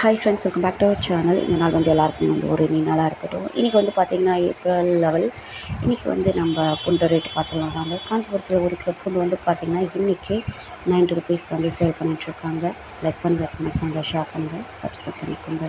Hi friends welcome back to our channel இந்த நாள் வந்து எல்லாருக்குமே வந்து ஒரு இனி நாளாக இருக்கட்டும். இன்றைக்கி வந்து பார்த்திங்கன்னா ஏப்ரல் லெவல் இன்றைக்கி வந்து நம்ம பூண்டு ரேட்டு பார்த்துலாம் வாங்க. காஞ்சிபுரத்தில் ஒரு கிலோ பூண்டு வந்து பார்த்திங்கன்னா இன்றைக்கி நைன்ட்டி ருபீஸ்க்கு வந்து சேல் பண்ணிகிட்ருக்காங்க லைக் பண்ணுங்கள் கமெண்ட் பண்ணுங்கள் ஷேர் பண்ணுங்கள் சப்ஸ்கிரைப் பண்ணிக்கோங்க.